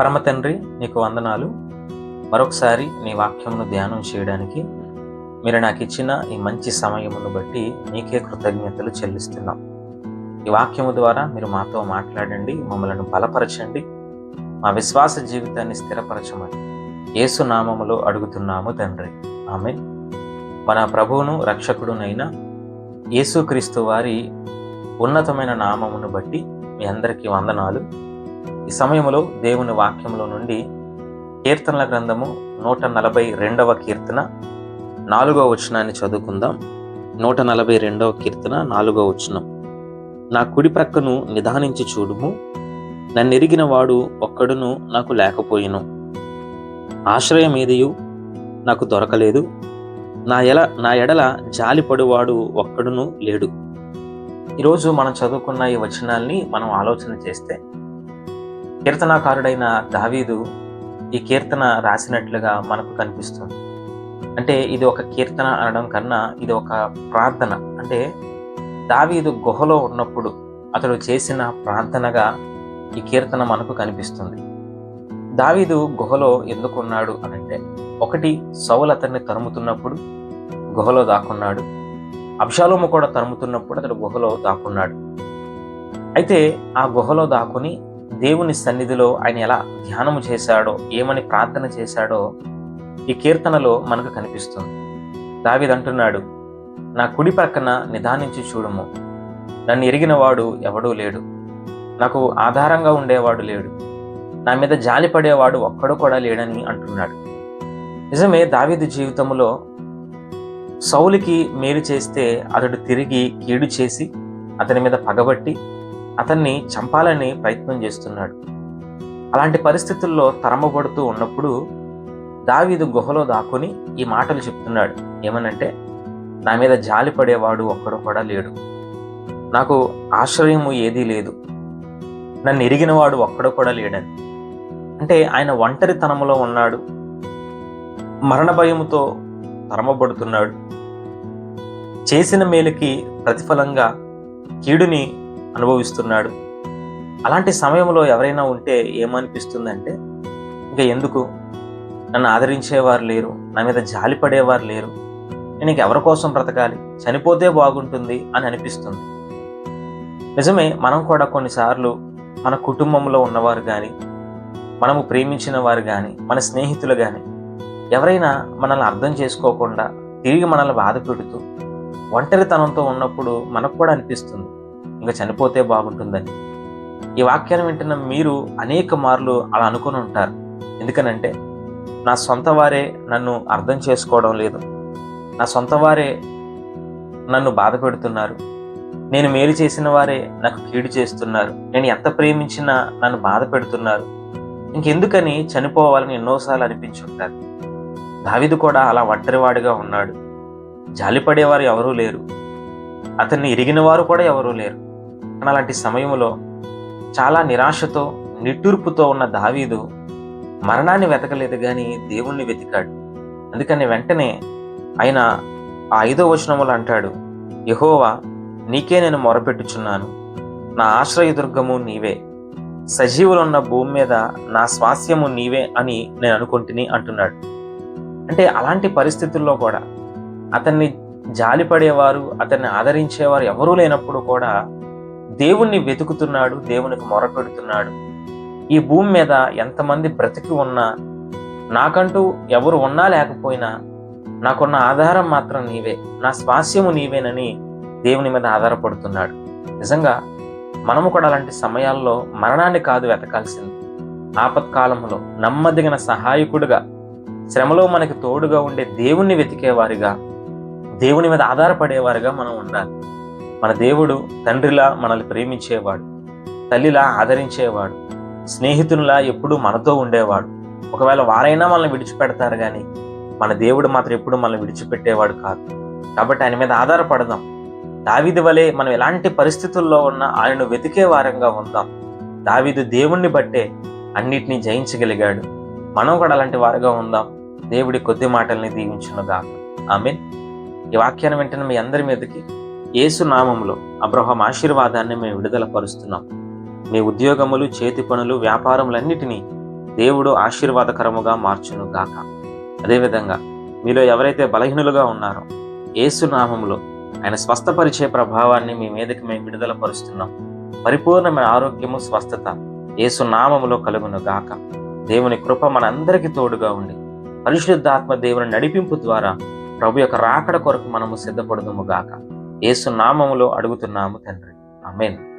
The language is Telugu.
పరమ తండ్రి నీకు వందనాలు. మరొకసారి నీ వాక్యమును ధ్యానం చేయడానికి మీరు నాకు ఇచ్చిన ఈ మంచి సమయమును బట్టి నీకే కృతజ్ఞతలు చెల్లిస్తున్నాం. ఈ వాక్యము ద్వారా మీరు మాతో మాట్లాడండి మమ్మల్ని బలపరచండి మా విశ్వాస జీవితాన్ని స్థిరపరచమని యేసు నామములో అడుగుతున్నాము తండ్రి. ఆమె మన ప్రభువును రక్షకుడునైన యేసుక్రీస్తు వారి ఉన్నతమైన నామమును బట్టి మీ అందరికీ వందనాలు. ఈ సమయంలో దేవుని వాక్యంలో నుండి కీర్తనల గ్రంథము నూట నలభై రెండవ కీర్తన నాలుగవ వచనాన్ని చదువుకుందాం. నూట నలభై రెండవ కీర్తన నాలుగవ వచనం. నా కుడి ప్రక్కను నిదానించి చూడుము. నన్ను ఎరిగిన వాడు ఒక్కడును నాకు లేకపోయిను. ఆశ్రయం ఏదియు? నాకు దొరకలేదు. నా ఎల నా ఎడల జాలిపడువాడు ఒక్కడును లేడు. ఈరోజు మనం చదువుకున్న ఈ వచనాల్ని మనం ఆలోచన చేస్తే కీర్తనాకారుడైన దావీదు ఈ కీర్తన రాసినట్లుగా మనకు కనిపిస్తుంది. అంటే ఇది ఒక కీర్తన అనడం కన్నా ఇది ఒక ప్రార్థన. అంటే దావీదు గుహలో ఉన్నప్పుడు అతడు చేసిన ప్రార్థనగా ఈ కీర్తన మనకు కనిపిస్తుంది. దావీదు గుహలో ఎందుకున్నాడు అనంటే ఒకటి సౌలు అతన్ని తరుముతున్నప్పుడు గుహలో దాక్కున్నాడు. అబ్షాలోము కూడా తరుముతున్నప్పుడు అతడు గుహలో దాక్కున్నాడు. అయితే ఆ గుహలో దాక్కుని దేవుని సన్నిధిలో ఆయన ఎలా ధ్యానము చేశాడో ఏమని ప్రార్థన చేశాడో ఈ కీర్తనలో మనకు కనిపిస్తుంది. దావిద్ అంటున్నాడు నా కుడి పక్కన నిదానించి చూడము. నన్ను ఎరిగిన వాడు ఎవడూ లేడు. నాకు ఆధారంగా ఉండేవాడు లేడు. నా మీద జాలి పడేవాడు ఒక్కడు కూడా లేడని అంటున్నాడు. నిజమే దావీదు జీవితంలో సౌలికి మేలు చేస్తే అతడు తిరిగి కీడు చేసి అతని మీద పగబట్టి అతన్ని చంపాలని ప్రయత్నం చేస్తున్నాడు. అలాంటి పరిస్థితుల్లో తరమబడుతూ ఉన్నప్పుడు దావీదు గుహలో దాక్కుని ఈ మాటలు చెప్తున్నాడు. ఏమనంటే నా మీద జాలి పడేవాడు ఒక్కడు కూడా లేడు. నాకు ఆశ్రయము ఏదీ లేదు. నన్ను ఎరిగినవాడు ఒక్కడు కూడా లేడని. అంటే ఆయన ఒంటరితనములో ఉన్నాడు. మరణ భయముతో తరమబడుతున్నాడు. చేసిన మేలుకి ప్రతిఫలంగా కీడుని అనుభవిస్తున్నాడు. అలాంటి సమయంలో ఎవరైనా ఉంటే ఏమనిపిస్తుందంటే ఇంకా ఎందుకు? నన్ను ఆదరించేవారు లేరు నా మీద జాలి పడేవారు లేరు. నేను ఎవరి కోసం బ్రతకాలి? చనిపోతే బాగుంటుంది అని అనిపిస్తుంది. నిజమే మనం కూడా కొన్నిసార్లు మన కుటుంబంలో ఉన్నవారు కానీ మనము ప్రేమించిన వారు కానీ మన స్నేహితులు కానీ ఎవరైనా మనల్ని అర్థం చేసుకోకుండా తిరిగి మనల్ని బాధ పెడుతూ ఒంటరితనంతో ఉన్నప్పుడు మనకు కూడా అనిపిస్తుంది. ఇంకా చనిపోతే బాగుంటుందని. ఈ వాక్యాన్ని వింటున్న మీరు అనేక మార్లు అలా అనుకుని ఉంటారు. ఎందుకనంటే నా సొంత వారే నన్ను అర్థం చేసుకోవడం లేదు. నా సొంత వారే నన్ను బాధ పెడుతున్నారు. నేను మేలు చేసిన వారే నాకు కీడు చేస్తున్నారు. నేను ఎంత ప్రేమించినా నన్ను బాధ పెడుతున్నారు. ఇంకెందుకని చనిపోవాలని ఎన్నోసార్లు అనిపించుంటారు దావిదు కూడా అలా ఒంటరివాడిగా ఉన్నాడు. జాలిపడేవారు ఎవరూ లేరు. అతన్ని ఇరిగిన వారు కూడా ఎవరూ లేరు. అలాంటి సమయంలో చాలా నిరాశతో నిట్టూర్పుతో ఉన్న దావీదు మరణాన్ని వెతకలేదు కానీ దేవుణ్ణి వెతికాడు. అందుకని వెంటనే ఆయన ఆ ఐదో వచనములు అంటాడు యహోవా నీకే నేను మొరపెట్టుచున్నాను. నా ఆశ్రయదుర్గము నీవే. సజీవులున్న భూమి మీద నా స్వాస్యము నీవే అని నేను అనుకుంటుని అంటున్నాడు. అంటే అలాంటి పరిస్థితుల్లో కూడా అతన్ని జాలిపడేవారు అతన్ని ఆదరించేవారు ఎవరూ లేనప్పుడు కూడా దేవుణ్ణి వెతుకుతున్నాడు దేవునికి మొరపెడుతున్నాడు. ఈ భూమి మీద ఎంతమంది బ్రతికి ఉన్నా నాకంటూ ఎవరు ఉన్నా లేకపోయినా నాకున్న ఆధారం మాత్రం నీవే నా స్వాస్యము నీవేనని దేవుని మీద ఆధారపడుతున్నాడు. నిజంగా మనము కూడా అలాంటి సమయాల్లో మరణాన్ని కాదు వెతకాల్సింది. ఆపత్కాలంలో నమ్మదగిన సహాయకుడుగా శ్రమలో మనకి తోడుగా ఉండే దేవుణ్ణి వెతికేవారిగా దేవుని మీద ఆధారపడేవారుగా మనం ఉండాలి. మన దేవుడు తండ్రిలా మనల్ని ప్రేమించేవాడు తల్లిలా ఆదరించేవాడు స్నేహితునిలా ఎప్పుడూ మనతో ఉండేవాడు. ఒకవేళ వారైనా మనల్ని విడిచిపెడతారు కానీ మన దేవుడు మాత్రం ఎప్పుడు మనల్ని విడిచిపెట్టేవాడు కాదు. కాబట్టి ఆయన మీద ఆధారపడదాం. దావిది వలె మనం ఎలాంటి పరిస్థితుల్లో ఉన్నా ఆయనను వెతికే వారంగా ఉందాం. దావిదు దేవుణ్ణి బట్టే అన్నిటినీ జయించగలిగాడు. మనం కూడా అలాంటి వారుగా ఉందాం. దేవుడి కొద్ది మాటల్ని దీవించునుగా ఆమె ఈ వాక్యాన్ని వెంటనే మీ అందరి మీదకి ఏసునామంలో అబ్రహం ఆశీర్వాదాన్ని మేము విడుదల పరుస్తున్నాం మీ ఉద్యోగములు చేతి పనులు వ్యాపారములన్నిటినీ దేవుడు ఆశీర్వాదకరముగా మార్చును గాక. అదేవిధంగా మీలో ఎవరైతే బలహీనులుగా ఉన్నారో ఏసునామంలో నామములో ఆయన స్వస్థపరిచే ప్రభావాన్ని మీ మీదకి మేము విడుదల పరుస్తున్నాం పరిపూర్ణమైన ఆరోగ్యము స్వస్థత ఏసునామములో కలుగును గాక. దేవుని కృప మనందరికీ తోడుగా ఉండి పరిశుద్ధాత్మ దేవుని నడిపింపు ద్వారా ప్రభు యొక్క రాకడ కొరకు మనము సిద్ధపడదుము గాక. ఏసునామములో అడుగుతున్నాము తండ్రి. ఆమేన్.